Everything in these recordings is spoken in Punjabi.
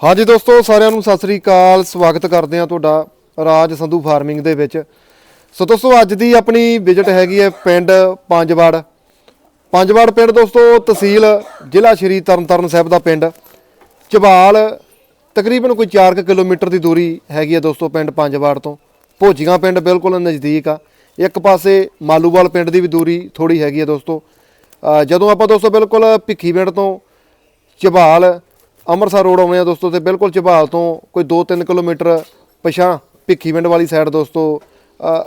ਹਾਂਜੀ ਦੋਸਤੋ, ਸਾਰਿਆਂ ਨੂੰ ਸਤਿ ਸ੍ਰੀ ਅਕਾਲ। ਸਵਾਗਤ ਕਰਦੇ ਹਾਂ ਤੁਹਾਡਾ ਰਾਜ ਸੰਧੂ ਫਾਰਮਿੰਗ ਦੇ ਵਿੱਚ। ਸੋ ਦੋਸਤੋ, ਅੱਜ ਦੀ ਆਪਣੀ ਵਿਜ਼ਿਟ ਹੈਗੀ ਹੈ ਪਿੰਡ ਪੰਜਵਾੜ। ਪੰਜਵਾੜ ਪਿੰਡ ਦੋਸਤੋ, ਤਹਿਸੀਲ ਜ਼ਿਲ੍ਹਾ ਸ਼੍ਰੀ ਤਰਨਤਾਰਨ ਸਾਹਿਬ ਦਾ ਪਿੰਡ। ਝਬਾਲ, ਤਕਰੀਬਨ ਕੋਈ 4 ਕਿਲੋਮੀਟਰ ਦੀ ਦੂਰੀ ਹੈਗੀ ਹੈ ਦੋਸਤੋ ਪਿੰਡ ਪੰਜਵਾੜ ਤੋਂ। ਭੋਜੀਆਂ ਪਿੰਡ ਬਿਲਕੁਲ ਨਜ਼ਦੀਕ ਆ। ਇੱਕ ਪਾਸੇ ਮਾਲੂਵਾਲ ਪਿੰਡ ਦੀ ਵੀ ਦੂਰੀ ਥੋੜੀ ਹੈਗੀ ਹੈ ਦੋਸਤੋ। ਜਦੋਂ ਆਪਾਂ ਦੋਸਤੋ ਬਿਲਕੁਲ ਭਿੱਖੀ ਪਿੰਡ ਤੋਂ ਝਬਾਲ ਅੰਮ੍ਰਿਤਸਰ ਰੋਡ ਆਉਂਦੇ ਆ ਦੋਸਤੋ ਤੇ ਬਿਲਕੁਲ ਝਬਾਲ ਤੋਂ ਕੋਈ 2-3 ਕਿਲੋਮੀਟਰ ਪਿਛਾਂ ਭਿੱਖੀਵਿੰਡ ਵਾਲੀ ਸਾਈਡ ਦੋਸਤੋ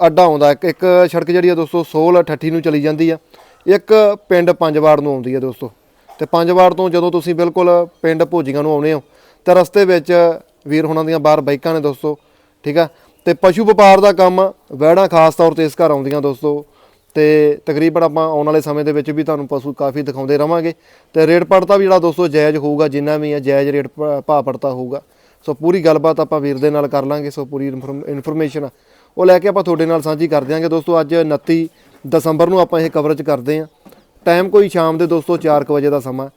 ਅੱਡਾ ਆਉਂਦਾ। ਇੱਕ ਇੱਕ ਸੜਕ ਜਿਹੜੀ ਆ ਦੋਸਤੋ ਸੋਲ 88 ਨੂੰ ਚਲੀ ਜਾਂਦੀ ਆ। ਇੱਕ ਪਿੰਡ ਪੰਜਵਾੜ ਨੂੰ ਆਉਂਦੀ ਆ ਦੋਸਤੋ। ਤੇ ਪੰਜਵਾੜ ਤੋਂ ਜਦੋਂ ਤੁਸੀਂ ਬਿਲਕੁਲ ਪਿੰਡ ਭੋਜੀਆਂ ਨੂੰ ਆਉਨੇ ਹੋ, ਤਾਂ ਰਸਤੇ ਵਿੱਚ ਵੀਰ ਹੁਣਾਂ ਦੀਆਂ ਬਾਹਰ ਬਾਈਕਾਂ ਨੇ ਦੋਸਤੋ, ਠੀਕ ਆ? ਤੇ ਪਸ਼ੂ ਵਪਾਰ ਦਾ ਕੰਮ ਵੈੜਾਂ ਖਾਸ ਤੌਰ ਤੇ ਇਸ ਘਰ ਆਉਂਦੀਆਂ ਦੋਸਤੋ। ਤੇ ਤਕਰੀਬਨ ਆਪਾਂ ਆਉਣ ਵਾਲੇ ਸਮੇਂ ਦੇ ਵਿੱਚ ਵੀ ਤੁਹਾਨੂੰ ਪਸ਼ੂ ਕਾਫੀ ਦਿਖਾਉਂਦੇ ਰਵਾਂਗੇ। ਤੇ ਰੇਟ ਪੜਤਾ ਵੀ ਜਿਹੜਾ ਦੋਸਤੋ ਜਾਇਜ਼ ਹੋਊਗਾ ਜਿੰਨਾ ਵੀ ਹੈ ਜਾਇਜ਼ ਰੇਟ ਭਾਅ ਪੜਤਾ ਹੋਊਗਾ। ਸੋ ਪੂਰੀ ਗੱਲਬਾਤ ਆਪਾਂ ਵੀਰ ਦੇ ਨਾਲ ਕਰ ਲਾਂਗੇ ਸੋ ਪੂਰੀ ਇਨਫੋਰਮੇਸ਼ਨ ਉਹ ਲੈ ਕੇ ਆਪਾਂ ਤੁਹਾਡੇ ਨਾਲ ਸਾਂਝੀ ਕਰ ਦਿਆਂਗੇ ਦੋਸਤੋ ਅੱਜ 29 ਦਸੰਬਰ ਨੂੰ ਆਪਾਂ ਇਹ ਕਵਰੇਜ ਕਰਦੇ ਆਂ ਟਾਈਮ ਕੋਈ ਸ਼ਾਮ ਦੇ ਦੋਸਤੋ 4 ਵਜੇ ਦਾ ਸਮਾਂ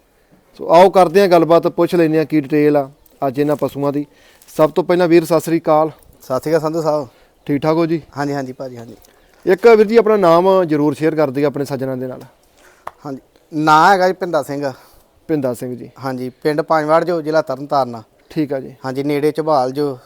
ਸੋ ਆਓ ਕਰਦੇ ਆਂ ਗੱਲਬਾਤ ਪੁੱਛ ਲੈਂਦੇ ਆਂ ਕੀ ਡਿਟੇਲ ਆ ਅੱਜ ਇਹਨਾਂ ਪਸ਼ੂਆਂ ਦੀ। ਸਭ ਤੋਂ ਪਹਿਲਾਂ ਵੀਰ ਸਤਿ ਸ੍ਰੀ ਅਕਾਲ। ਸਤਿ ਸ਼੍ਰੀ ਅਕਾਲ ਸੰਧੂ ਸਾਹਿਬ। ਠੀਕ ਠਾਕ ਹੋ ਜੀ? ਹਾਂਜੀ ਹਾਂਜੀ ਭਾਜੀ ਹਾਂਜੀ। ਇੱਕ ਵੀਰ ਜੀ ਆਪਣਾ ਨਾਮ ਜਰੂਰ ਸ਼ੇਅਰ ਕਰ ਦਿਓ ਆਪਣੇ ਸੱਜਣਾਂ ਦੇ ਨਾਲ। ਹਾਂਜੀ ਨਾਂ ਹੈਗਾ ਜੀ ਪਿੰਡਾ ਸਿੰਘ। ਭਿੰਦਾ ਸਿੰਘ ਜੀ। ਹਾਂਜੀ ਪਿੰਡ ਪੰਜਵਾੜ ਜੋ ਜ਼ਿਲ੍ਹਾ ਤਰਨਤਾਰਨ ਠੀਕ ਆ ਜੀ। ਹਾਂਜੀ ਨੇੜੇ ਝਬਾਲ ਜੋ।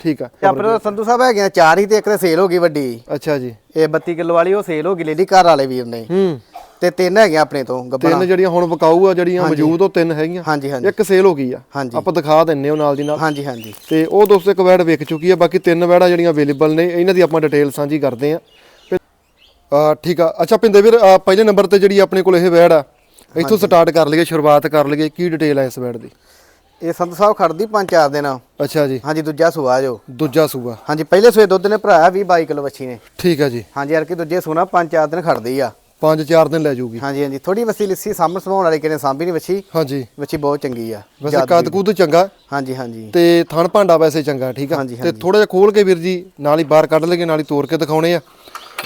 ਠੀਕ ਆ। ਆਪਣੇ ਸੰਧੂ ਸਾਹਿਬ ਹੈਗੇ ਆ ਚਾਰ ਹੀ ਤੇ ਇੱਕ ਤੇ ਸੇਲ ਹੋ ਗਈ ਵੱਡੀ। ਅੱਛਾ ਜੀ। ਇਹ 32 ਕਿਲੋ ਵਾਲੀ ਉਹ ਸੇਲ ਹੋ ਗਈ ਲੇਡੀ ਘਰ ਵਾਲੇ ਵੀਰ ਨੇ। ਹੂੰ। ਤੇ ਤਿੰਨ ਹੈਗੇ ਆਪਣੇ ਤੋਂ ਗੱਬਣਾ। ਤਿੰਨ ਜਿਹੜੀਆਂ ਹੁਣ ਵਿਕਾਊ ਆ ਜਿਹੜੀਆਂ ਮੌਜੂਦ ਉਹ ਤਿੰਨ ਹੈਗੀਆਂ। ਹਾਂਜੀ ਹਾਂਜੀ। ਇੱਕ ਸੇਲ ਹੋ ਗਈ ਆ। ਹਾਂਜੀ। ਆਪਾਂ ਦਿਖਾ ਦਿੰਨੇ ਉਹ ਨਾਲ ਦੀ ਨਾਲ। ਹਾਂਜੀ ਹਾਂਜੀ। ਤੇ ਉਹ ਦੋਸਤੋ ਇੱਕ ਵੈੜ ਵਿਕ ਚੁੱਕੀ ਆ ਬਾਕੀ ਤਿੰਨ ਵੈੜਾਂ ਜਿਹੜੀਆਂ ਅਵੇਲੇਬਲ ਨੇ ਇਹਨਾਂ ਦੀ ਆਪਾਂ ਡਿਟੇਲ ਸਾਂਝੀ ਕਰਦੇ ਆ ਆ ਠੀਕ ਆ। ਅੱਛਾ ਪਿੰਦੇ ਵੀਰ ਪਹਿਲੇ ਨੰਬਰ ਤੇ ਜਿਹੜੀ ਆਪਣੇ ਕੋਲ ਇਹ ਵੈੜ ਆ ਇੱਥੋਂ ਸਟਾਰਟ ਕਰ ਲਈਏ ਸ਼ੁਰੂਆਤ ਕਰ ਲਈਏ ਕੀ ਡਿਟੇਲ ਆ ਇਸ ਵੈੜ ਦੀ? ਇਹ ਸੰਧੂ ਸਾਹਿਬ ਖੜਦੀ ਪੰਜ ਚਾਰ ਦਿਨ। ਅੱਛਾ ਜੀ। ਹਾਂਜੀ ਦੂਜਾ ਸੂਆ ਜੋ। ਦੂਜਾ ਸੂਆ। ਹਾਂਜੀ ਪਹਿਲੇ ਸੂਏ ਦੁੱਧ ਨੇ ਭਰਾਇਆ 20 22 ਕਿਲੋ ਵੱਛੀ ਨੇ। ਠੀਕ ਆ ਜੀ। ਹਾਂਜੀ ਯਾਰ ਕਿ ਦੂਜੇ ਸੂਣਾ ਪੰਜ ਚਾਰ ਦਿਨ ਖੜਦੀ ਆ। 5-4 ਦਿਨ ਲੈ ਜਾਊਗੀ ਹਾਂਜੀ ਹਾਂਜੀ। ਥੋੜੀ ਵਸੀ ਲਿੱਸੀ ਸਾਂਭ ਸੰਭਾਉਣ ਵਾਲੀ ਕਿਨੇ ਸਾਂਭੀ ਨਹੀਂ ਵੱਛੀ। ਹਾਂਜੀ। ਵੱਛੀ ਬਹੁਤ ਚੰਗੀ ਆ। ਵੈਸੇ ਕੱਦ ਕੁੱਦ ਚੰਗਾ। ਹਾਂਜੀ ਹਾਂਜੀ। ਤੇ ਥਣ ਭਾਂਡਾ ਵੈਸੇ ਚੰਗਾ ਠੀਕ ਆ? ਤੇ ਥੋੜਾ ਜਿਹਾ ਖੋਲ ਕੇ ਵੀਰ ਜੀ ਨਾਲ ਹੀ ਬਾਹਰ ਕੱਢ ਲਈਏ ਨਾਲ ਹੀ ਤੋੜ ਕੇ ਦਿਖਾਉਣੇ ਆ।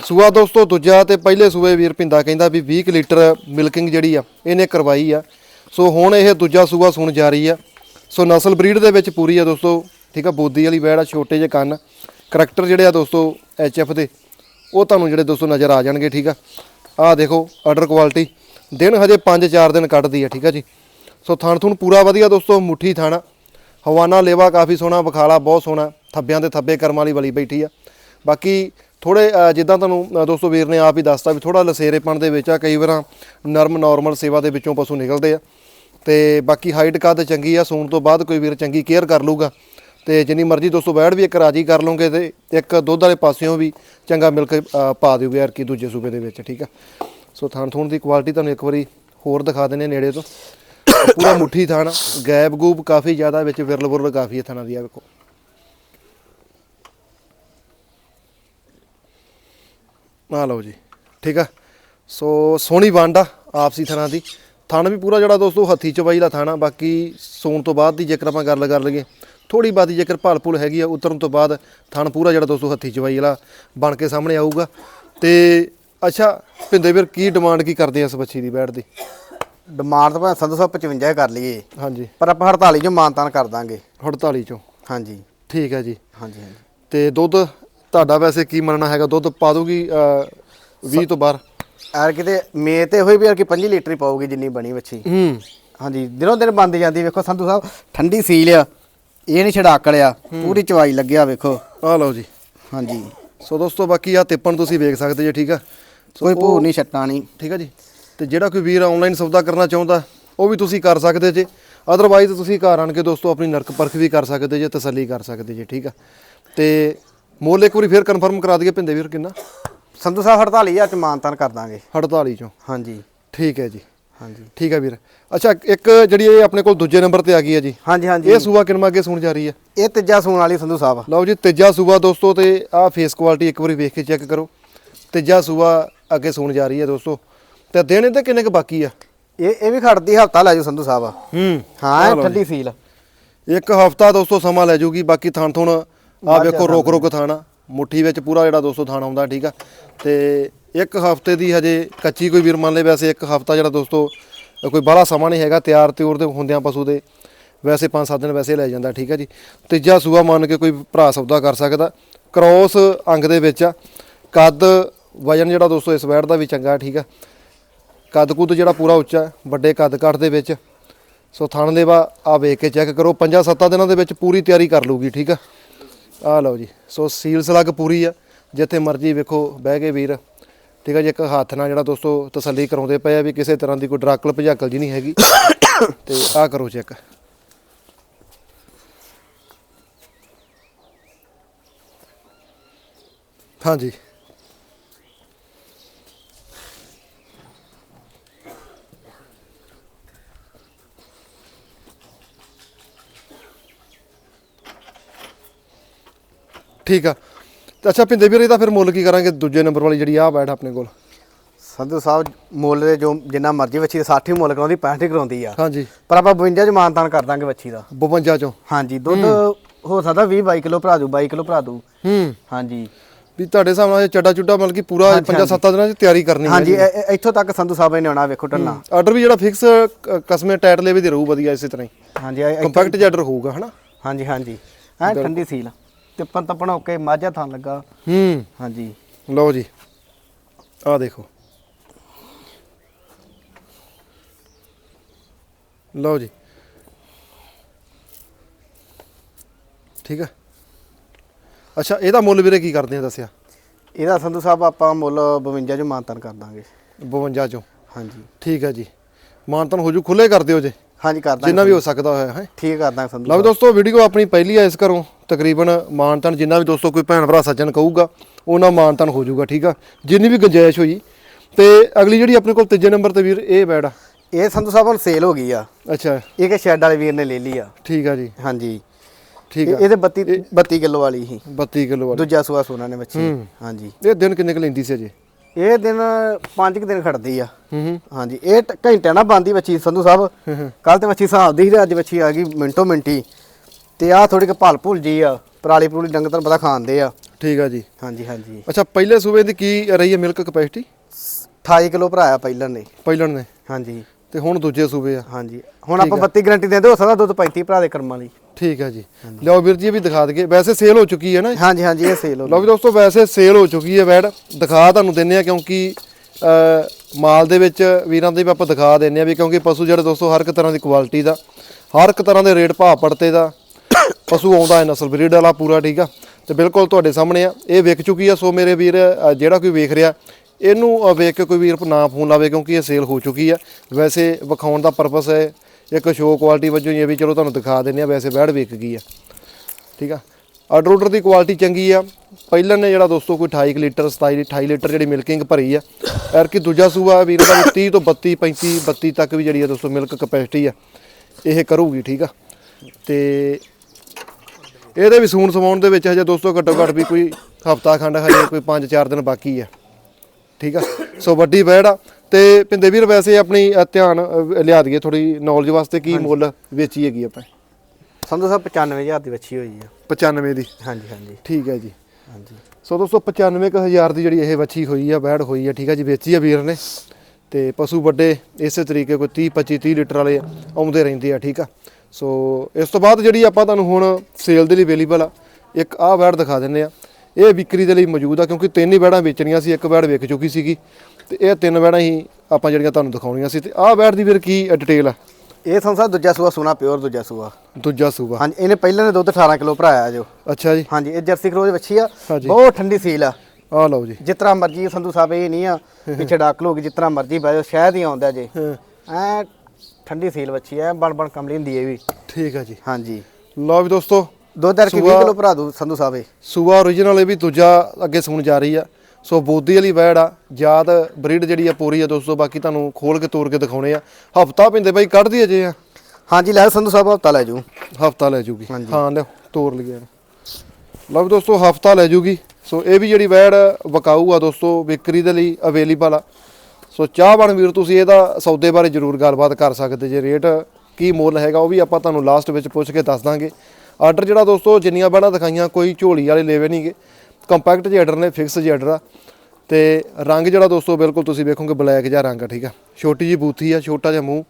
ਸੂਆ ਦੋਸਤੋ ਦੂਜਾ ਤੇ ਪਹਿਲੇ ਸੂਏ ਵੀਰ ਪਿੰਦਾ ਕਹਿੰਦਾ ਵੀ 20 ਕੁ ਲੀਟਰ ਮਿਲਕਿੰਗ ਜਿਹੜੀ ਆ ਇਹਨੇ ਕਰਵਾਈ ਆ। ਸੋ ਹੁਣ ਇਹ ਦੂਜਾ ਸੂਆ ਸੁਣ ਜਾ ਰਹੀ ਆ। ਸੋ ਨਸਲ ਬਰੀਡ ਦੇ ਵਿੱਚ ਪੂਰੀ ਆ ਦੋਸਤੋ ਠੀਕ ਆ? ਬੋਦੀ ਵਾਲੀ ਵੈੜ ਆ ਛੋਟੇ ਜਿਹੇ ਕੰਨ। ਕਰੈਕਟਰ ਜਿਹੜੇ ਆ ਦੋਸਤੋ ਐਚਐਫ ਦੇ ਉਹ ਤੁਹਾਨੂੰ ਜਿਹੜੇ ਦੋਸਤੋ ਨਜ਼ਰ ਆ ਜਾਣਗੇ ਠੀਕ ਆ? ਆਹ ਦੇਖੋ ਆਰਡਰ ਕੁਆਲਿਟੀ ਦਿਨ ਹਜੇ 5-4 ਦਿਨ ਕੱਢਦੀ ਹੈ, ਠੀਕ ਹੈ ਜੀ? ਸੋ ਥਣ ਥੁਣ ਪੂਰਾ ਵਧੀਆ ਦੋਸਤੋ, ਮੁੱਠੀ ਥਾਣਾ। ਹਵਾਨਾ ਲੇਵਾ ਕਾਫੀ ਸੋਹਣਾ ਬਖਾਲਾ ਬਹੁਤ ਸੋਹਣਾ, ਥੱਬਿਆਂ ਤੇ ਥੱਬੇ ਕਰਮਾਂ ਵਾਲੀ ਵਲੀ ਬੈਠੀ ਆ। ਬਾਕੀ ਥੋੜੇ ਜਿੱਦਾਂ ਤੁਹਾਨੂੰ ਦੋਸਤੋ ਵੀਰ ਨੇ ਆਪ ਹੀ ਦੱਸਤਾ ਵੀ ਥੋੜਾ ਲਸੇਰੇਪਣ ਦੇ ਵਿੱਚ ਆ, ਕਈ ਵਾਰਾਂ ਨਰਮ ਨਾਰਮਲ ਸੇਵਾ ਦੇ ਵਿੱਚੋਂ ਪਸ਼ੂ ਨਿਕਲਦੇ ਆ। ਤੇ ਬਾਕੀ ਹਾਈਟ ਕੱਦ ਚੰਗੀ ਆ, ਸੂਣ ਤੋਂ ਬਾਅਦ ਕੋਈ ਵੀਰ ਚੰਗੀ ਕੇਅਰ ਕਰ ਲੂਗਾ ਤੇ ਜਿੰਨੀ ਮਰਜ਼ੀ ਦੋਸਤੋ ਬੈੜ ਵੀ ਇੱਕ ਰਾਜੀ ਕਰ ਲਓਗੇ ਤੇ ਇੱਕ ਦੁੱਧ ਵਾਲੇ ਪਾਸਿਓਂ ਵੀ ਚੰਗਾ ਮਿਲਕ ਅ, ਪਾ ਦਿਓਗੇ ਯਾਰ ਕਿ ਦੂਜੇ ਸੂਬੇ ਦੇ ਵਿੱਚ ਠੀਕ ਆ? ਸੋ ਥਾਣ ਥੂਣ ਦੀ ਕੁਆਲਿਟੀ ਤੁਹਾਨੂੰ ਇੱਕ ਵਾਰੀ ਹੋਰ ਦਿਖਾ ਦਿੰਨੇ ਨੇੜੇ ਤੋਂ। ਪੂਰਾ ਮੁੱਠੀ ਥਾਣ ਗੈਬ ਗੂਬ ਕਾਫੀ ਜ਼ਿਆਦਾ ਵਿੱਚ ਵਿਰਲ ਵੁਰਲ ਕਾਫੀ ਹੈ ਥਣਾ ਦੀ ਆ ਵੇਖੋ। ਆ ਲਓ ਜੀ ਠੀਕ ਆ? ਸੋ ਸੋਹਣੀ ਵੰਡ ਆ ਆਪਸੀ ਥਣਾ ਦੀ। ਥਣ ਵੀ ਪੂਰਾ ਜਿਹੜਾ ਦੋਸਤੋ ਹੱਥੀ ਚਵਾਈ ਦਾ ਥਾਣਾ ਬਾਕੀ ਸੌਣ ਤੋਂ ਬਾਅਦ ਦੀ ਜੇਕਰ ਆਪਾਂ ਗੱਲ ਕਰ ਲਈਏ ਥੋੜੀ ਬਾਦੀ ਜੇਕਰ ਭਲ ਭੁਲ ਹੈਗੀ ਆ ਉਤਰਨ ਤੋਂ ਬਾਅਦ ਥਣ ਪੂਰਾ ਜਿਹੜਾ ਦੋਸਤੋ ਹੱਥੀ ਚਵਾਈ ਵਾਲਾ ਬਣ ਕੇ ਸਾਹਮਣੇ ਆਊਗਾ। ਤੇ ਅੱਛਾ ਭਿੰਦੇ ਵੀਰ ਕੀ ਡਿਮਾਂਡ ਕੀ ਕਰਦੇ ਆ ਇਸ ਬੱਚੀ ਦੀ ਬੈਠ ਦੀ? ਡਿਮਾਂਡ ਤਾਂ ਭਾਵੇਂ ਸੰਧੂ ਸਾਹਿਬ 55 ਕਰ ਲਈਏ ਹਾਂਜੀ। ਪਰ ਆਪਾਂ 48 ਚੋਂ ਮਾਨਤਾਨ ਕਰ ਦਾਂਗੇ। 48 ਚੋਂ? ਹਾਂਜੀ। ਠੀਕ ਹੈ ਜੀ। ਹਾਂਜੀ ਹਾਂਜੀ। ਤੇ ਦੁੱਧ ਤੁਹਾਡਾ ਵੈਸੇ ਕੀ ਮੰਨਣਾ ਹੈਗਾ? ਦੁੱਧ ਪਾ ਦੂਗੀ 20 ਤੋਂ ਬਾਹਰ? ਯਾਰ ਕਿਤੇ ਮੇ ਤੇ ਹੋਈ ਵੀ ਯਾਰ ਕਿ 5 ਲੀਟਰ ਹੀ ਪਾਉਗੀ ਜਿੰਨੀ ਬਣੀ ਵੱਛੀ ਹੂੰ। ਹਾਂਜੀ ਦਿਨੋਂ ਦਿਨ ਬੰਦ ਜਾਂਦੀ ਵੇਖੋ ਸੰਧੂ ਸਾਹਿਬ ਠੰਡੀ ਸੀਲ ਆ। ਇਹ ਨਹੀਂ ਛੜਾਕੜਿਆ ਪੂਰੀ ਚਵਾਈ ਲੱਗਿਆ ਵੇਖੋ। ਆ ਲਓ ਜੀ। ਹਾਂਜੀ। ਸੋ ਦੋਸਤੋ ਬਾਕੀ ਆ ਤਿੱਪਣ ਤੁਸੀਂ ਵੇਖ ਸਕਦੇ ਜੇ ਠੀਕ ਆ? ਕੋਈ ਭੂਰ ਨਹੀਂ ਛੱਟਾ ਨਹੀਂ। ਠੀਕ ਆ ਜੀ। ਤੇ ਜਿਹੜਾ ਕੋਈ ਵੀਰ ਆਨਲਾਈਨ ਸੌਦਾ ਕਰਨਾ ਚਾਹੁੰਦਾ ਉਹ ਵੀ ਤੁਸੀਂ ਕਰ ਸਕਦੇ ਜੇ। ਅਦਰਵਾਈਜ਼ ਤੁਸੀਂ ਘਰ ਆਣ ਕੇ ਦੋਸਤੋ ਆਪਣੀ ਨਰਕ ਪਰਖ ਵੀ ਕਰ ਸਕਦੇ ਜੇ ਤਸੱਲੀ ਕਰ ਸਕਦੇ ਜੇ ਠੀਕ ਆ? ਤੇ ਮੁੱਲ ਇੱਕ ਵਾਰੀ ਫੇਰ ਕਨਫਰਮ ਕਰਾ ਦਈਏ ਭਿੰਦੇ ਵੀਰ ਕਿੰਨਾ? ਸੰਧੂ ਸਾਹਿਬ 48000 ਚ ਮਾਨਤਾਨ ਕਰ ਦਾਂਗੇ। 48 ਚੋਂ। ਹਾਂਜੀ। ਠੀਕ ਹੈ ਜੀ। ਹਾਂਜੀ। ਠੀਕ ਹੈ ਵੀਰ। ਅੱਛਾ ਇੱਕ ਜਿਹੜੀ ਇਹ ਆਪਣੇ ਕੋਲ ਦੂਜੇ ਨੰਬਰ ਤੇ ਆ ਗਈ ਹੈ ਜੀ। ਹਾਂਜੀ ਹਾਂਜੀ। ਇਹ ਸੂਆ ਕਿੰਨਾ ਅੱਗੇ ਸੁਣ ਜਾ ਰਹੀ ਹੈ? ਇਹ ਤੀਜਾ ਸੂਣ ਵਾਲੀ ਸੰਧੂ ਸਾਹਿਬ ਲਓ ਜੀ ਤੀਜਾ ਸੂਆ ਦੋਸਤੋ ਤੇ ਆਹ ਫੇਸ ਕੁਆਲਿਟੀ ਇੱਕ ਵਾਰੀ ਵੇਖ ਕੇ ਚੈੱਕ ਕਰੋ। ਤੀਜਾ ਸੂਆ ਅੱਗੇ ਸੁਣ ਜਾ ਰਹੀ ਹੈ ਦੋਸਤੋ। ਤੇ ਦਿਨ ਇਹਦੇ ਕਿੰਨੇ ਕੁ ਬਾਕੀ ਆ? ਇਹ ਇਹ ਵੀ ਖੜਦੀ ਹਫਤਾ ਲੈ ਜਾਓ ਸੰਧੂ ਸਾਹਿਬ ਹੂੰ। ਹਾਂ ਠੰਡੀ ਸੀਲ ਇੱਕ ਹਫਤਾ ਦੋਸਤੋ ਸਮਾਂ ਲੈ ਜੂਗੀ ਬਾਕੀ ਥਾਣ ਥੁਣ ਆ ਵੇਖੋ ਰੋਕ ਰੋਕ ਥਾਣਾ। ਮੁੱਠੀ ਵਿੱਚ ਪੂਰਾ ਜਿਹੜਾ ਦੋਸਤੋ ਥਾਣ ਆਉਂਦਾ ਠੀਕ ਆ। ਤੇ ਇੱਕ ਹਫ਼ਤੇ ਦੀ ਹਜੇ ਕੱਚੀ ਕੋਈ ਵੀਰ ਮੰਨ ਲੇ ਵੈਸੇ ਇੱਕ ਹਫਤਾ ਜਿਹੜਾ ਦੋਸਤੋ, ਕੋਈ ਬਾਹਲਾ ਸਮਾਂ ਨਹੀਂ ਹੈਗਾ, ਤਿਆਰ ਤਿਉਰ ਦੇ ਹੁੰਦਿਆਂ ਪਸ਼ੂ ਦੇ। ਵੈਸੇ 5-7 ਦਿਨ ਵੈਸੇ ਲੈ ਜਾਂਦਾ, ਠੀਕ ਹੈ ਜੀ। ਤੀਜਾ ਸੂਆ ਮੰਨ ਕੇ ਕੋਈ ਭਰਾ ਸੌਦਾ ਕਰ ਸਕਦਾ। ਕ੍ਰੋਸ ਅੰਗ ਦੇ ਵਿੱਚ ਆ, ਕੱਦ ਵਜਨ ਜਿਹੜਾ ਦੋਸਤੋ ਇਸ ਵੈਟ ਦਾ ਵੀ ਚੰਗਾ, ਠੀਕ ਆ ਕੱਦ ਕੁੱਦ ਜਿਹੜਾ ਪੂਰਾ ਉੱਚਾ, ਵੱਡੇ ਕੱਦ ਕੱਟ ਦੇ ਵਿੱਚ। ਸੋ ਥਣ ਦੇਵਾ ਆ ਵੇਖ ਕੇ ਚੈੱਕ ਕਰੋ 5-7 ਦਿਨਾਂ ਦੇ ਵਿੱਚ ਪੂਰੀ ਤਿਆਰੀ ਕਰ ਲੂਗੀ ਠੀਕ ਆ ਆ ਲਓ ਜੀ, ਸੋ ਸੀਲ ਸਲੱਗ ਪੂਰੀ ਆ, ਜਿੱਥੇ ਮਰਜ਼ੀ ਵੇਖੋ, ਬਹਿ ਕੇ ਵੀਰ। ਠੀਕ ਆ ਜੀ, ਇੱਕ ਹੱਥ ਨਾਲ ਜਿਹੜਾ ਦੋਸਤੋ ਤਸੱਲੀ ਕਰਾਉਂਦੇ ਪਏ ਆ ਵੀ ਕਿਸੇ ਤਰ੍ਹਾਂ ਦੀ ਕੋਈ ਡਰਾਕਲ ਭਜਾਕਲ ਜੀ ਨਹੀਂ ਹੈਗੀ। ਤੇ ਆ ਕਰੋ ਚੈੱਕ ਹਾਂਜੀ। ਠੀਕ ਆ। ਤੇ ਅੱਛਾ ਪਿੰਦੇ ਵੀਰ ਇਹਦਾ ਫਿਰ ਮੁੱਲ ਕੀ ਕਰਾਂਗੇ? ਦੂਜੇ ਨੰਬਰ ਵਾਲੀ ਜਿਹੜੀ ਆ ਬੈਠ ਆਪਣੇ ਕੋਲ। ਸੰਧੂ ਸਾਹਿਬ ਮੁੱਲ ਦੇ ਜੋ ਜਿੰਨਾ ਮਰਜ਼ੀ ਵੱਛੀ ਦੇ 60 ਹੀ ਮੁੱਲ ਕਰਾਉਂਦੀ 65 ਹੀ ਕਰਾਉਂਦੀ ਆ। ਹਾਂਜੀ। ਪਰ ਆਪਾਂ 52 ਚ ਮਾਨਤਾਨ ਕਰ ਦਾਂਗੇ ਵੱਛੀ ਦਾ। 52 ਚੋਂ। ਹਾਂਜੀ ਦੁੱਧ ਹੋ ਸਕਦਾ 20 22 ਕਿਲੋ ਭਰਾ ਦੂ 22 ਕਿਲੋ ਭਰਾ ਦੂ। ਹੂੰ। ਹਾਂਜੀ। ਵੀ ਤੁਹਾਡੇ ਹਿਸਾਬ ਨਾਲ ਚੱਡਾ ਚੁੱਡਾ ਮਤਲਬ ਕਿ ਪੂਰਾ ਹਾਂਜੀ, 5-7 ਦਿਨਾਂ 'ਚ ਤਿਆਰੀ ਕਰਨੀ ਹਾਂਜੀ ਇੱਥੋਂ ਤੱਕ ਸੰਧੂ ਸਾਹਿਬ ਨੇ ਆਉਣਾ ਵੇਖੋ ਟੰਨਾ ਆਰਡਰ ਵੀ ਜਿਹੜਾ ਫਿਕਸ ਕਸਮੇ ਟਾਇਰ ਲੈਵੇ ਦੀ ਰਹੂ ਵਧੀਆ ਇਸੇ ਤਰ੍ਹਾਂ ਹੀ। ਹਾਂਜੀ ਕੰਪੈਕਟ ਜਿਹਾ ਆਰਡਰ ਹੋਊਗਾ ਹਨਾ? ਹਾਂਜੀ ਹਾਂਜੀ। ਐ ਠੰਡੀ ਸੀਲ। ਤਿੱਪਨ ਤੱਪਣ ਹੋ ਕੇ ਮਾਝਾ ਥਾਂ ਲੱਗਾ। ਹੂੰ। ਹਾਂਜੀ। ਲਓ ਜੀ। ਆ ਦੇਖੋ। ਲਓ ਜੀ। ਠੀਕ ਹੈ ਅੱਛਾ ਇਹਦਾ ਮੁੱਲ ਵੀਰੇ ਕੀ ਕਰਦੇ ਆ ਦੱਸਿਆ? ਇਹਦਾ ਸੰਧੂ ਸਾਹਿਬ ਆਪਾਂ ਮੁੱਲ 52 ਚ ਮਾਨਤਾਨ ਕਰ ਦਾਂਗੇ। 52 ਚੋਂ। ਹਾਂਜੀ। ਠੀਕ ਹੈ ਜੀ। ਮਾਨਤਨ ਹੋ ਜੂ ਖੁੱਲੇ ਕਰ ਦਿਓ ਜੇ। ਹਾਂਜੀ ਕਰ ਦਾਂਗੇ ਜਿੰਨਾ ਵੀ ਹੋ ਸਕਦਾ ਹੋਇਆ ਹੈ। ਠੀਕ ਕਰ ਦਾਂਗੇ ਸੰਧੂ ਲਓ ਦੋਸਤੋ ਵੀਡੀਓ ਆਪਣੀ ਪਹਿਲੀ ਆ ਇਸ ਘਰੋਂ। ਤਕਰੀਬਨ ਮਾਨਤਨ ਜਿੰਨਾ ਵੀ ਦੋਸਤੋ ਕੋਈ ਭੈਣ ਭਰਾ ਸੱਜਣ ਕਹੂਗਾ ਉਹਨਾਂ ਮਾਨਤਨ ਹੋ ਜਾਊਗਾ ਠੀਕ ਆ? ਜਿੰਨੀ ਵੀ ਗੁੰਜਾਇਸ਼ ਹੋਈ ਤੇ ਅਗਲੀ ਜਿਹੜੀ ਆਪਣੇ ਕੋਲ ਤੀਜੇ ਨੰਬਰ ਤੇ ਵੀਰ ਇਹ ਬੈੜ ਆ। ਇਹ ਸੰਧੂ ਸਾਹਿਬ ਹੁਣ ਸੇਲ ਹੋ ਗਈ ਆ। ਅੱਛਾ। ਇਹ ਕਿ ਸ਼ੈੱਡ ਵਾਲੇ ਵੀਰ ਨੇ ਲੈ ਲਈ ਆ। ਠੀਕ ਆ ਜੀ। ਹਾਂਜੀ। ਠੀਕ ਆ। ਇਹਦੇ 32 32 ਕਿਲੋ ਵਾਲੀ ਹੀ 32 ਕਿਲੋ ਵਾਲੀ। ਦੂਜਾ ਸੂਆ ਸੋਨਾ ਨੇ ਬੱਚੀ। ਹਾਂਜੀ। ਇਹ ਦਿਨ ਕਿੰਨੇ ਕੁ ਲੈਂਦੀ ਸੀ ਅਜੇ? ਇਹ ਦਿਨ 5 ਦਿਨ ਖੜਦੀ ਆ। ਹਾਂਜੀ। ਇਹ ਘੰਟੇ ਨਾ ਬੰਦੀ ਬੱਚੀ ਸੰਧੂ ਸਾਹਿਬ। ਕੱਲ ਤੇ ਬੱਚੀ ਹਿਸਾਬ ਦੀ ਅੱਜ ਬੱਚੀ ਆ ਗਈ ਮਿੰਟੋ ਮਿੰਟੀ। ਤੇ ਆ ਥੋੜੀ ਕਿ ਭਲ ਭੁਲ ਜੀ ਆ ਪਰਾਲੀ ਪਰੂਲੀ ਡੰਗ ਤੁਹਾਨੂੰ ਪਤਾ ਖਾਂਦੇ ਆ। ਠੀਕ ਆ ਜੀ। ਹਾਂਜੀ ਹਾਂਜੀ। ਅੱਛਾ ਪਹਿਲੇ ਸੂਬੇ ਦੀ ਕੀ ਰਹੀ ਹੈ ਮਿਲਕ ਕਪੈਸਿਟੀ 28 ਕਿਲੋ ਭਰਾਇਆ ਪਹਿਲਾਂ ਨੇ। ਪਹਿਲਣ ਨੇ। ਹਾਂਜੀ। ਤੇ ਹੁਣ ਦੂਜੇ ਸੂਬੇ ਆ। ਹਾਂਜੀ। ਹੁਣ ਆਪਾਂ 32 ਗਾਰੰਟੀ ਦਿੰਦੇ ਹੋ ਸਕਦਾ ਦੁੱਧ 35 ਭਰਾ ਦੇ ਕਰਮਾਂ ਲਈ। ਠੀਕ ਆ ਜੀ। ਲਓ ਵੀਰ ਜੀ ਇਹ ਵੀ ਦਿਖਾ ਦਈਏ। ਵੈਸੇ ਸੇਲ ਹੋ ਚੁੱਕੀ ਹੈ ਨਾ ਹਾਂਜੀ ਹਾਂਜੀ ਇਹ ਸੇਲ ਹੋ ਲਓ ਵੀ ਦੋਸਤੋ ਵੈਸੇ ਸੇਲ ਹੋ ਚੁੱਕੀ ਹੈ ਵੈੜ। ਦਿਖਾ ਤੁਹਾਨੂੰ ਦਿੰਨੇ ਆ ਕਿਉਂਕਿ ਮਾਲ ਦੇ ਵਿੱਚ ਵੀਰਾਂ ਦੇ ਵੀ ਆਪਾਂ ਦਿਖਾ ਦਿੰਨੇ ਆ ਵੀ ਕਿਉਂਕਿ ਪਸ਼ੂ ਜਿਹੜੇ ਦੋਸਤੋ ਹਰ ਇੱਕ ਤਰ੍ਹਾਂ ਦੀ ਕੁਆਲਿਟੀ ਦਾ ਹਰ ਇੱਕ ਤਰ੍ਹਾਂ ਦੇ ਰੇਟ ਭਾਅ ਪੜਤੇ ਦਾ ਪਸ਼ੂ ਆਉਂਦਾ ਹੈ, ਨਸਲ ਬਰੀਡ ਵਾਲਾ ਪੂਰਾ ਠੀਕ ਆ। ਤੇ ਬਿਲਕੁਲ ਤੁਹਾਡੇ ਸਾਹਮਣੇ ਆ। ਇਹ ਵਿਕ ਚੁੱਕੀ ਆ। ਸੋ ਮੇਰੇ ਵੀਰ ਜਿਹੜਾ ਕੋਈ ਵੇਖ ਰਿਹਾ, ਇਹਨੂੰ ਵੇਖ ਕੇ ਕੋਈ ਵੀਰ ਨਾ ਫੋਨ ਲਾਵੇ ਕਿਉਂਕਿ ਇਹ ਸੇਲ ਹੋ ਚੁੱਕੀ ਆ। ਵੈਸੇ ਵਿਖਾਉਣ ਦਾ ਪਰਪਸ ਹੈ, ਇੱਕ ਸ਼ੋਅ ਕੁਆਲਿਟੀ ਵਜੋਂ ਹੀ ਇਹ ਵੀ ਚਲੋ ਤੁਹਾਨੂੰ ਦਿਖਾ ਦਿੰਨੇ ਆ। ਵੈਸੇ ਵੈੜ ਵਿਕ ਗਈ ਆ। ਠੀਕ ਆ। ਆਰਡਰ ਆਰਡਰ ਦੀ ਕੁਆਲਿਟੀ ਚੰਗੀ ਆ। ਪਹਿਲਾਂ ਨੇ ਜਿਹੜਾ ਦੋਸਤੋ ਕੋਈ 28 ਕੁ ਲੀਟਰ 27 28 ਲੀਟਰ ਜਿਹੜੀ ਮਿਲਕਿੰਗ ਭਰੀ ਆ ਐਰ ਕਿ ਦੂਜਾ ਸੂਆ ਵੀਰ ਦਾ 30 ਤੋਂ 32 35 32 ਤੱਕ ਵੀ ਜਿਹੜੀ ਆ ਦੋਸਤੋ ਮਿਲਕ ਕਪੈਸਿਟੀ ਆ, ਇਹ ਕਰੂਗੀ, ਠੀਕ ਆ। ਤੇ ਇਹਦੇ ਵੀ ਸੂਣ ਸਮਾਉਣ ਦੇ ਵਿੱਚ ਹਜੇ ਦੋਸਤੋ ਘੱਟੋ ਘੱਟ ਵੀ ਕੋਈ ਹਫਤਾ ਖੰਡ ਹਜੇ ਕੋਈ 5-4 ਦਿਨ ਬਾਕੀ ਆ। ਠੀਕ ਆ? ਸੋ ਵੱਡੀ ਵੈੜ ਆ। ਤੇ ਪਿੰਦੇ ਵੀਰ ਵੈਸੇ ਆਪਣੀ ਅ, ਧਿਆਨ ਅ, ਲਿਆ ਦਈਏ ਥੋੜੀ ਨੌਲੇਜ ਵਾਸਤੇ ਕੀ ਮੁੱਲ ਵੇਚੀ ਹੈਗੀ ਆਪਾਂ? ਸੰਧੂ ਸਾਹਿਬ 95000 ਦੀ ਬੱਚੀ ਹੋਈ ਆ। 95 ਦੀ? ਹਾਂਜੀ ਹਾਂਜੀ। ਠੀਕ ਹੈ ਜੀ। ਹਾਂਜੀ। ਸੋ ਦੋਸਤੋ 95000 ਦੀ ਜਿਹੜੀ ਇਹ ਵੱਛੀ ਹੋਈ ਆ ਬੈੜ ਹੋਈ ਆ ਠੀਕ ਆ ਜੀ ਵੇਚੀ ਆ ਵੀਰ ਨੇ। ਤੇ ਪਸ਼ੂ ਵੱਡੇ ਇਸੇ ਤਰੀਕੇ ਕੋਈ 30 25 30 ਲੀਟਰ ਵਾਲੇ ਆਉਂਦੇ ਰਹਿੰਦੇ ਆ ਠੀਕ ਆ? ਸੋ ਇਸ ਤੋਂ ਬਾਅਦ ਜਿਹੜੀ ਆਪਾਂ ਤੁਹਾਨੂੰ ਹੁਣ ਸੇਲ ਦੇ ਲਈ ਅਵੇਲੇਬਲ ਆ ਇੱਕ ਆਹ ਬੈੜ ਦਿਖਾ ਦਿੰਨੇ ਆ। ਇਹ ਵਿਕਰੀ ਦੇ ਲਈ ਮੌਜੂਦ ਆ ਕਿਉਂਕਿ ਤਿੰਨ ਹੀ ਬੈੜਾਂ ਵੇਚਣੀਆਂ ਸੀ ਇੱਕ ਬੈੜ ਵਿਕ ਚੁੱਕੀ ਸੀਗੀ। ਤੇ ਇਹ ਤਿੰਨ ਬੈੜਾਂ ਹੀ ਆਪਾਂ ਜਿਹੜੀਆਂ ਤੁਹਾਨੂੰ ਦਿਖਾਉਣੀਆਂ ਸੀ। ਤੇ ਆਹ ਬੈੜ ਦੀ ਵੀਰ ਕੀ ਡਿਟੇਲ ਆ? ਇਹ ਸਾਹਿਬ ਦੂਜਾ ਸੂਆ ਸੋਨਾ ਪਿਓਰ ਦੂਜਾ ਸੂਆ। ਦੂਜਾ ਸੂਬਾ ਹਾਂਜੀ ਇਹਨੇ ਪਹਿਲਾਂ ਨੇ ਦੁੱਧ 18 ਕਿਲੋ ਭਰਾਇਆ ਜੋ। ਅੱਛਾ ਜੀ। ਹਾਂਜੀ ਇਹ ਜਰਸੀ ਕਰੋਜ ਬੱਚੀ ਆ। ਬਹੁਤ ਠੰਡੀ ਸੀਲ ਆ। ਆਹ ਲਓ ਜੀ। ਤਰ੍ਹਾਂ ਮਰਜ਼ੀ ਸੰਧੂ ਸਾਹਿਬ ਇਹ ਨਹੀਂ ਆ ਪਿੱਛੇ ਡਾਕ ਲੋਕ ਤਰ੍ਹਾਂ ਮਰਜ਼ੀ ਬਹਿ ਜਾਓ ਸ਼ਾਇਦ ਹੀ ਆਉਂਦਾ ਜੇ। ਐ ਠੰਡੀ ਸੀਲ ਬੱਚੀ ਐ ਬਣ ਬਣ ਕਮਲੀ ਹੁੰਦੀ ਇਹ ਵੀ। ਠੀਕ ਆ ਜੀ। ਹਾਂਜੀ। ਲਓ ਵੀ ਦੋਸਤੋ ਦੁੱਧ ਅਰ ਕੇ 20 ਸੂਆ- ਕਿਲੋ ਭਰਾ ਦੂ ਸੰਧੂ ਸਾਹਿਬ ਇਹ। ਸੂਆ origignal ਇਹ ਵੀ ਦੂਜਾ ਅੱਗੇ ਸੂਣ ਜਾ ਰਹੀ ਆ। ਸੋ ਬੋਦੀ ਵਾਲੀ ਵੈੜ ਆ ਯਾਦ ਬਰੀਡ ਜਿਹੜੀ ਆ ਪੂਰੀ ਆ ਦੋਸਤੋ ਬਾਕੀ ਤੁਹਾਨੂੰ ਖੋਲ ਕੇ ਤੋੜ ਕੇ ਦਿਖਾਉਣੇ ਆ। ਹਫਤਾ ਪਿੰਦੇ ਬਾਈ ਕੱਢਦੀ ਅਜੇ ਆ। ਹਾਂਜੀ ਲੈ ਸੰਧੂ ਸਾਹਿਬ ਹਫਤਾ ਲੈ ਜੂ। ਹਫਤਾ ਲੈ ਜੂਗੀ। ਹਾਂਜੀ। ਹਾਂ ਲਿਓ ਤੋੜ ਲਈਏ ਲਓ ਵੀ ਦੋਸਤੋ ਹਫਤਾ ਲੈ ਜੂਗੀ। ਸੋ ਇਹ ਵੀ ਜਿਹੜੀ ਵੈੜ ਵਕਾਊ ਆ ਦੋਸਤੋ ਵਿਕਰੀ ਦੇ ਲਈ ਅਵੇਲੇਬਲ ਆ। ਸੋ ਚਾਹਵਾਨ ਵੀਰ, ਤੁਸੀਂ ਇਹਦਾ ਸੌਦੇ ਬਾਰੇ ਜਰੂਰ ਗੱਲਬਾਤ ਕਰ ਸਕਦੇ ਜੇ ਰੇਟ ਕੀ ਮੁੱਲ ਹੈਗਾ, ਉਹ ਵੀ ਆਪਾਂ ਤੁਹਾਨੂੰ ਲਾਸਟ ਵਿੱਚ ਪੁੱਛ ਕੇ ਦੱਸ ਦਾਂਗੇ। ਆਰਡਰ ਜਿਹੜਾ ਦੋਸਤੋ, ਜਿੰਨੀਆਂ ਬੈੜਾਂ ਦਿਖਾਈਆਂ, ਕੋਈ ਝੋਲੀ ਵਾਲੇ ਲੈਵੇ ਨਹੀਂਗੇ ਕੰਪੈਕਟ ਜੇ ਆਰਡਰ ਨੇ ਫਿਕਸ ਜੇ ਆਰਡਰ ਆ। ਤੇ ਰੰਗ ਜਿਹੜਾ ਦੋਸਤੋ, ਬਿਲਕੁਲ ਤੁਸੀਂ ਵੇਖੋਗੇ ਬਲੈਕ ਜਿਹਾ ਰੰਗ ਆ, ਠੀਕ ਆ। ਛੋਟੀ ਜੀ ਬੂਥੀ ਆ, ਛੋਟਾ ਜਿਹਾ ਮੂੰਹ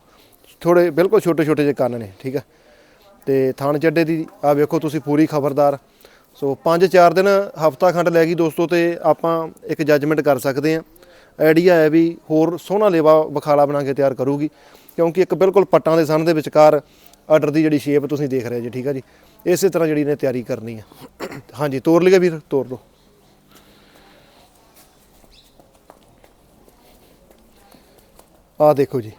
ਥੋੜੇ ਬਿਲਕੁਲ ਛੋਟੇ ਛੋਟੇ ਜਿਹੇ ਕੰਨ ਨੇ, ਠੀਕ ਆ। ਤੇ ਥਾਣ ਚੱਡੇ ਦੀ ਆ ਵੇਖੋ ਤੁਸੀਂ ਪੂਰੀ ਖਬਰਦਾਰ। ਸੋ 5-4 ਦਿਨ ਹਫਤਾ ਖੰਡ ਲੈ ਗਈ ਦੋਸਤੋ, ਤੇ ਆਪਾਂ ਇੱਕ ਜੱਜਮੈਂਟ ਕਰ ਸਕਦੇ ਹਾਂ ਆਈਡੀਆ ਹੈ ਵੀ ਹੋਰ ਸੋਹਣਾ ਲੇਵਾ ਬਖਾਲਾ ਬਣਾ ਕੇ ਤਿਆਰ ਕਰੂਗੀ, ਕਿਉਂਕਿ ਇੱਕ ਬਿਲਕੁਲ ਪੱਟਾਂ ਦੇ ਸਣ ਦੇ ਵਿਚਕਾਰ ਆਰਡਰ ਦੀ ਜਿਹੜੀ ਸ਼ੇਪ ਤੁਸੀਂ ਦੇਖ ਰਹੇ ਜੀ, ਠੀਕ ਆ ਜੀ? ਇਸੇ ਤਰ੍ਹਾਂ ਜਿਹੜੀ ਨੇ ਤਿਆਰੀ ਕਰਨੀ ਆ। ਹਾਂਜੀ, ਤੋਰ ਲਈਏ ਵੀਰ, ਤੋਰ ਲਓ ਆ ਦੇਖੋ ਜੀ।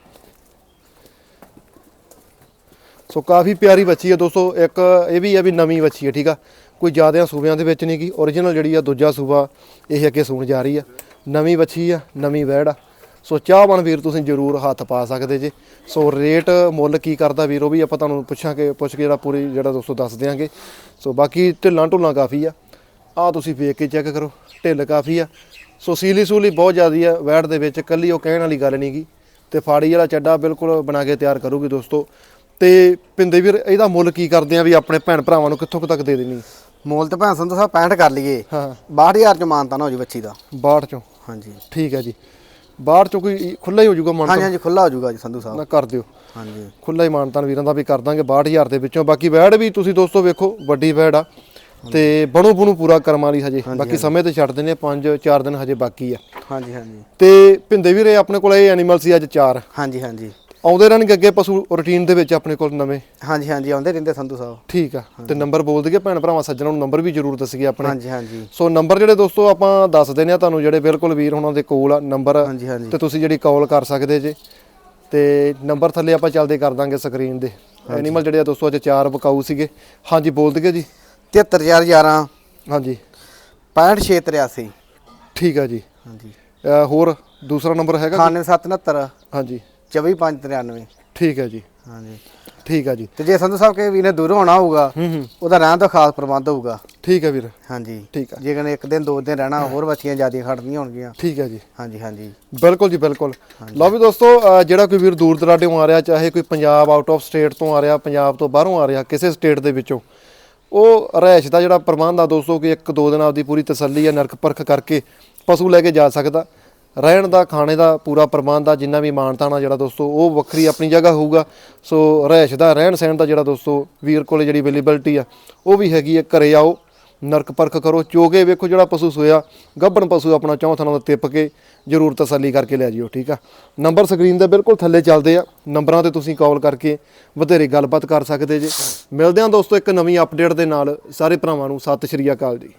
ਸੋ ਕਾਫੀ ਪਿਆਰੀ ਬੱਚੀ ਹੈ ਦੋਸਤੋ, ਇੱਕ ਇਹ ਵੀ ਹੈ ਵੀ ਨਵੀਂ ਬੱਚੀ ਹੈ ਠੀਕ ਆ? ਕੋਈ ਜ਼ਿਆਦਾ ਸੂਬਿਆਂ ਦੇ ਵਿੱਚ ਨਹੀਂ ਗੀ origignal ਜਿਹੜੀ ਆ, ਦੂਜਾ ਸੂਬਾ ਇਹ ਅੱਗੇ ਸੂਣ ਜਾ ਰਹੀ ਆ। ਨਵੀਂ ਬੱਚੀ ਆ ਨਵੀਂ ਵੈੜ ਆ। ਸੋ ਚਾਹਵਾਨ ਵੀਰ ਤੁਸੀਂ ਜਰੂਰ ਹੱਥ ਪਾ ਸਕਦੇ ਜੇ। ਸੋ ਰੇਟ ਮੁੱਲ ਕੀ ਕਰਦਾ ਵੀਰ ਉਹ ਵੀ ਆਪਾਂ ਤੁਹਾਨੂੰ ਪੁੱਛਾਂਗੇ ਪੁੱਛ ਕੇ ਜਿਹੜਾ ਪੂਰੀ ਜਿਹੜਾ ਦੋਸਤੋ ਦੱਸ ਦਿਆਂਗੇ। ਸੋ ਬਾਕੀ ਢਿੱਲਾਂ ਢੁੱਲਾਂ ਕਾਫੀ ਆ। ਆ ਤੁਸੀਂ ਵੇਖ ਕੇ ਚੈੱਕ ਕਰੋ ਢਿੱਲ ਕਾਫੀ ਆ। ਸੋ ਸੀਲੀ ਸੂਲੀ ਬਹੁਤ ਜ਼ਿਆਦੀ ਆ ਵੈੜ ਦੇ ਵਿੱਚ ਕੱਲੀ ਉਹ ਕਹਿਣ ਵਾਲੀ ਗੱਲ ਨਹੀਂਗੀ ਤੇ ਫਾੜੀ ਵਾਲਾ ਚੱਡਾ ਬਿਲਕੁਲ ਬਣਾ ਕੇ ਤਿਆਰ ਕਰੂਗੀ ਦੋਸਤੋ। ਤੇ ਪਿੰਦੇ ਵੀਰ ਇਹਦਾ ਮੁੱਲ ਕੀ ਕਰਦੇ ਆ ਵੀ ਆਪਣੇ ਭੈਣ ਭਰਾਵਾਂ ਨੂੰ ਕਿੱਥੋਂ ਤੱਕ ਦੇ ਦੇਣੀ? ਮੋਲ ਤੇ ਭਾਂ ਸੰਧੂ ਸਾਹਿਬ 65 ਕਰ ਲਈਏ। ਹਾਂ। 62000 ਚ ਮਾਨਤਾ ਨਾ ਹੋ ਜੀ ਬੱਚੀ ਦਾ। 62 ਚੋਂ। ਹਾਂਜੀ। ਠੀਕ ਹੈ ਜੀ। 62 ਚੋਂ ਕੋਈ ਖੁੱਲਾ ਹੀ ਹੋ ਜਾਊਗਾ ਮਨ ਹਾਂਜੀ ਹਾਂਜੀ ਖੁੱਲਾ ਹੋ ਜਾਊਗਾ ਜੀ ਸੰਧੂ ਸਾਹਿਬ। ਨਾ ਕਰ ਦਿਓ। ਹਾਂਜੀ। ਖੁੱਲਾ ਹੀ ਮਾਨਤਾਨ ਵੀਰਾਂ ਦਾ ਵੀ ਕਰ ਦਾਂਗੇ 62000 ਦੇ ਵਿੱਚੋਂ। ਬਾਕੀ ਵੈੜ ਵੀ ਤੁਸੀਂ ਦੋਸਤੋ ਵੇਖੋ ਵੱਡੀ ਵੈੜ ਆ। ਤੇ ਬਣੂ ਬਣੂ ਪੂਰਾ ਕਰਮ ਵਾਲੀ ਹਜੇ। ਬਾਕੀ ਸਮੇਂ ਤੇ ਛੱਡ ਦਿੰਦੇ 5 4 ਦਿਨ ਹਜੇ ਬਾਕੀ ਆ। ਹਾਂਜੀ ਹਾਂਜੀ। ਤੇ ਭਿੰਦੇ ਵੀਰੇ ਆਪਣੇ ਕੋਲ ਇਹ ਐਨੀਮਲ ਸੀ ਅੱਜ 4 ਹਾਂਜੀ ਹਾਂਜੀ। ਆਉਂਦੇ ਰਹਿਣਗੇ ਅੱਗੇ ਪਸ਼ੂ ਰੂਟੀਨ ਦੇ ਵਿੱਚ ਆਪਣੇ ਕੋਲ ਨਵੇਂ? ਹਾਂਜੀ ਹਾਂਜੀ ਆਉਂਦੇ ਰਹਿੰਦੇ ਸੰਧੂ ਸਾਹਿਬ। ਠੀਕ ਆ। ਤੇ ਨੰਬਰ ਬੋਲ ਦਈਏ ਭੈਣ ਭਰਾਵਾਂ ਸੱਜਣਾਂ ਨੂੰ ਨੰਬਰ ਵੀ ਜ਼ਰੂਰ ਦੱਸੀਏ ਆਪਣੇ। ਹਾਂਜੀ ਹਾਂਜੀ। ਸੋ ਨੰਬਰ ਜਿਹੜੇ ਦੋਸਤੋ ਆਪਾਂ ਦੱਸ ਦਿੰਦੇ ਆ ਤੁਹਾਨੂੰ ਜਿਹੜੇ ਬਿਲਕੁਲ ਵੀਰ ਉਹਨਾਂ ਦੇ ਕੋਲ ਆ ਨੰਬਰ ਹਾਂਜੀ ਹਾਂਜੀ। ਤੇ ਤੁਸੀਂ ਜਿਹੜੀ ਕਾਲ ਕਰ ਸਕਦੇ ਜੇ। ਤੇ ਨੰਬਰ ਥੱਲੇ ਆਪਾਂ ਚੱਲਦੇ ਕਰ ਦਾਂਗੇ ਸਕਰੀਨ ਦੇ। ਐਨੀਮਲ ਜਿਹੜੇ ਆ ਦੋਸਤੋ ਅੱਜ ਚਾਰ ਬਕਾਊ ਸੀਗੇ। ਹਾਂਜੀ ਬੋਲ ਦਈਏ ਜੀ? 73011 ਹਾਂਜੀ। 65683 ਠੀਕ ਆ ਜੀ। ਹਾਂਜੀ। ਹੋਰ ਦੂਸਰਾ ਨੰਬਰ ਹੈਗਾ ਜੀ? 9769 ਹਾਂਜੀ। 24593 ਠੀਕ ਹੈ ਜੀ। ਹਾਂਜੀ। ਠੀਕ ਆ ਜੀ। ਤੇ ਜੇ ਸੰਧੂ ਸਾਹਿਬ ਕੇ ਵੀ ਨੇ ਦੂਰੋਂ ਆਉਣਾ ਹੋਊਗਾ ਹੂੰ ਹੂੰ। ਉਹਦਾ ਰਹਿਣ ਦਾ ਖਾਸ ਪ੍ਰਬੰਧ ਹੋਊਗਾ। ਠੀਕ ਹੈ ਵੀਰ। ਹਾਂਜੀ। ਠੀਕ ਆ ਜੇ ਕਹਿੰਦੇ ਇੱਕ ਦਿਨ ਦੋ ਦਿਨ ਰਹਿਣਾ ਹੋਰ ਬੱਚੀਆਂ ਜਿਆਦੀਆਂ ਖੜਦੀਆਂ ਹੋਣਗੀਆਂ। ਠੀਕ ਹੈ ਜੀ। ਹਾਂਜੀ ਹਾਂਜੀ। ਬਿਲਕੁਲ ਜੀ ਬਿਲਕੁਲ। ਲਓ ਵੀ ਦੋਸਤੋ ਜਿਹੜਾ ਕੋਈ ਵੀਰ ਦੂਰ ਦਰਾਡਿਓਂ ਆ ਰਿਹਾ ਚਾਹੇ ਕੋਈ ਪੰਜਾਬ ਆਊਟ ਆਫ ਸਟੇਟ ਤੋਂ ਆ ਰਿਹਾ ਪੰਜਾਬ ਤੋਂ ਬਾਹਰੋਂ ਆ ਰਿਹਾ ਕਿਸੇ ਸਟੇਟ ਦੇ ਵਿੱਚੋਂ ਉਹ ਰਹਿਸ਼ ਦਾ ਜਿਹੜਾ ਪ੍ਰਬੰਧ ਆ ਦੋਸਤੋ ਕਿ ਇੱਕ ਦੋ ਦਿਨ ਆਪਦੀ ਪੂਰੀ ਤਸੱਲੀ ਆ ਨਰਕ ਪਰਖ ਕਰਕੇ ਪਸ਼ੂ ਲੈ ਕੇ ਜਾ ਸਕਦਾ। ਰਹਿਣ ਦਾ, ਖਾਣੇ ਦਾ, ਪੂਰਾ ਪ੍ਰਬੰਧ ਦਾ ਜਿੰਨਾ ਵੀ ਮਾਨਤਾਣਾ ਜਿਹੜਾ ਦੋਸਤੋ, ਉਹ ਵੱਖਰੀ ਆਪਣੀ ਜਗ੍ਹਾ ਹੋਊਗਾ। ਸੋ ਰਹਿਸ਼ ਦਾ, ਰਹਿਣ ਸਹਿਣ ਦਾ ਜਿਹੜਾ ਦੋਸਤੋ, ਵੀਰ ਕੋਲੇ ਜਿਹੜੀ ਅਵੇਲੇਬਿਲਟੀ ਆ, ਉਹ ਵੀ ਹੈਗੀ ਹੈ ਘਰੇ ਆਓ, ਨਰਕ ਪਰਖ ਕਰੋ, ਚੋਗੇ ਵੇਖੋ ਜਿਹੜਾ ਪਸ਼ੂ ਸੋਇਆ, ਗੱਭਣ ਪਸ਼ੂ ਆਪਣਾ ਚੌਂ ਥਾਂ ਦਾ ਤਿੱਪ ਕੇ ਜ਼ਰੂਰ ਤਸੱਲੀ ਕਰਕੇ ਲੈ ਜਿਓ, ਠੀਕ ਆ? ਨੰਬਰ ਸਕਰੀਨ ਦੇ ਬਿਲਕੁਲ ਥੱਲੇ ਚੱਲਦੇ ਆ, ਨੰਬਰਾਂ ਤੇ ਤੁਸੀਂ ਕਾਲ ਕਰਕੇ ਵਧੇਰੇ ਗੱਲਬਾਤ ਕਰ ਸਕਦੇ ਜੇ। ਮਿਲਦੇ ਹਾਂ ਦੋਸਤੋ ਇੱਕ ਨਵੀਂ ਅਪਡੇਟ ਦੇ ਨਾਲ, ਸਾਰੇ ਭਰਾਵਾਂ ਨੂੰ, ਸਤਿ ਸ਼੍ਰੀ ਅਕਾਲ ਜੀ।